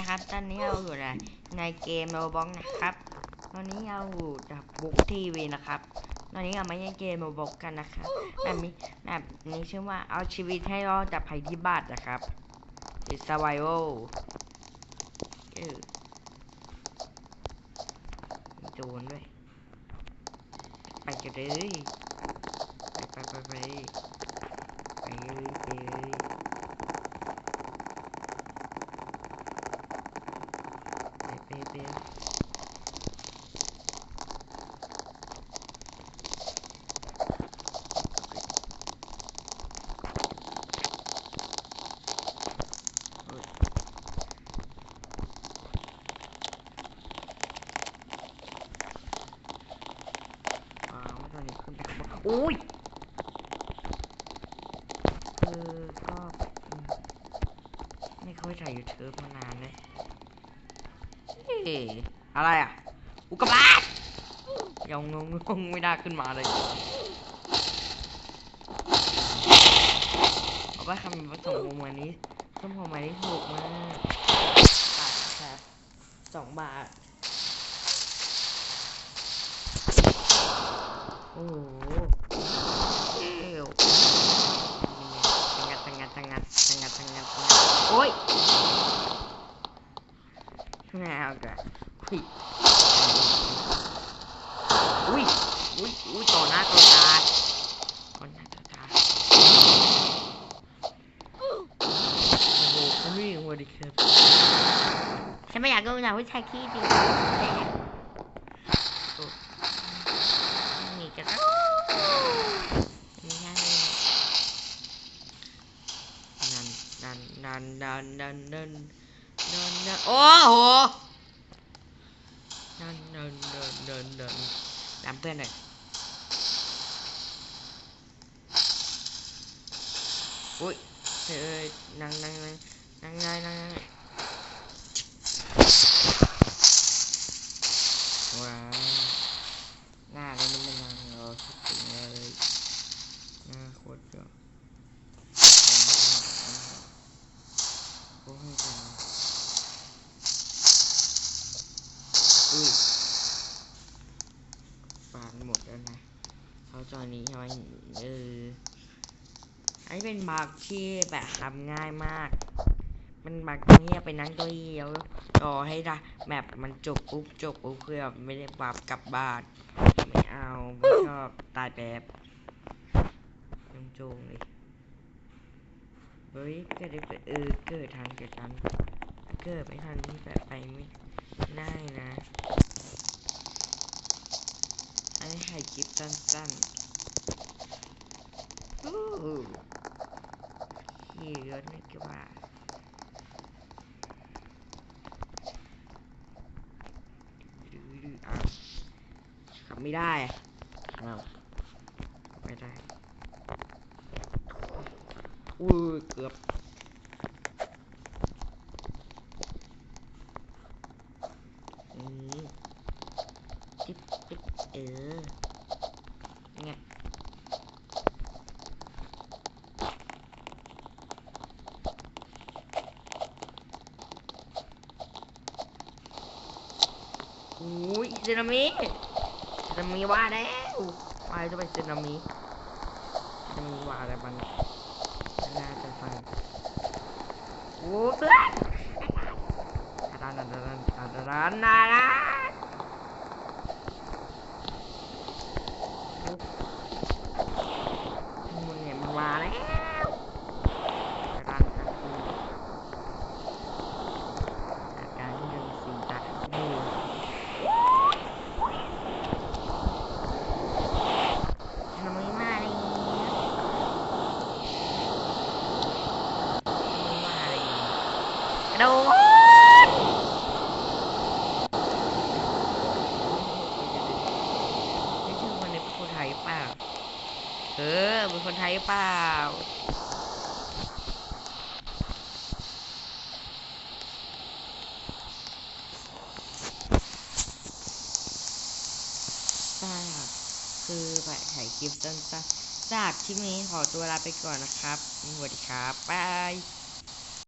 นะครับ ตอนนี้เราอยู่ในในเกมโรบ็อกนะครับ ตอนนี้เราอยู่กับบุ๊กทีวีนะครับ ตอนนี้เราไม่ใช่เกมโรบ็อกกันนะครับแบบนี้แบบนี้ชื่อว่าเอาชีวิตให้รอดจากภัยพิบัตินะครับหรือ survival เออมีโดนด้วย ไปกันเลย ไปไปไปไปไปเลย there. Ui! คือก็ไม่เขาใช้ยูทูบมานานเลย อะไรอะ อุกกาบาตยังงงงไม่ได้ขึ้นมาเลยเอาไปทำผสมโมมานี้ส้มโมมานี้ถูกมากบาทครับสองบาท โอ้โหเอว tangan tangan tangan tangan tangan tangan oi nah udah wih wih wih wih ต่อ หน้าต่อตาต่อหน้าต่อตาโอ้โหคุณวิ่งสวัสดีครับฉันไม่อยากดูหนังผู้ชายขี้จริงโอ้นี่กันนะไม่ใช่นันนันนันนันนันนัน nền nền. Ô hồ nền nền nền nền nền. Làm thế này. Ui, trời ơi. Năng năng năng năng ngay năng ngay wow. อุ้ยปานหมดแล้วนะเขาจอนี้ใช่ไหมเอออันนี้เป็นบักที่แบบทำง่ายมาก มันบักตรงนี้ไปนั่งเก้าอี้แล้วรอให้ได้แมปมันจบปุ๊บจบปุ๊บเพื่อไม่ได้ปรับกลับบ้านไม่เอาไม่ชอบตายแบบยังโจงเลยเฮ้ยเกิดอะไรขึ้นเออเกิดทันเกิดทันเกิดไม่ทันที่แบบไปไม่ ได้นะอันนี้ถ่ายคลิปสั้นๆอู้หูขี่รถนี่ก็ว่าดื้อๆอะขับไม่ได้อะเอาไม่ได้อุ้ยเกือบ อืมจิ๊บจิ๊บ เออไงอุ้ยสึนามิสึนามิว่าแล้วว่าจะไปสึนามิสึนามิว่าอะไรมันน่าจะฟังโอ้เพื่อนดานดานดานดานดานดานดานมึงเนี่ยมันมาแล้วดานดานการหนึ่งสี่ตาโอ้ทำไมมาเลยมาเลยกระ โดดนี่ชื่อคนนี้เป็นคนไทยเปล่าเออเป็นคนไทยเปล่าทราบคือแบบถ่ายคลิปสั้นๆจากคลิปนี้ขอตัวลาไปก่อนนะครับสวัสดีครับบาย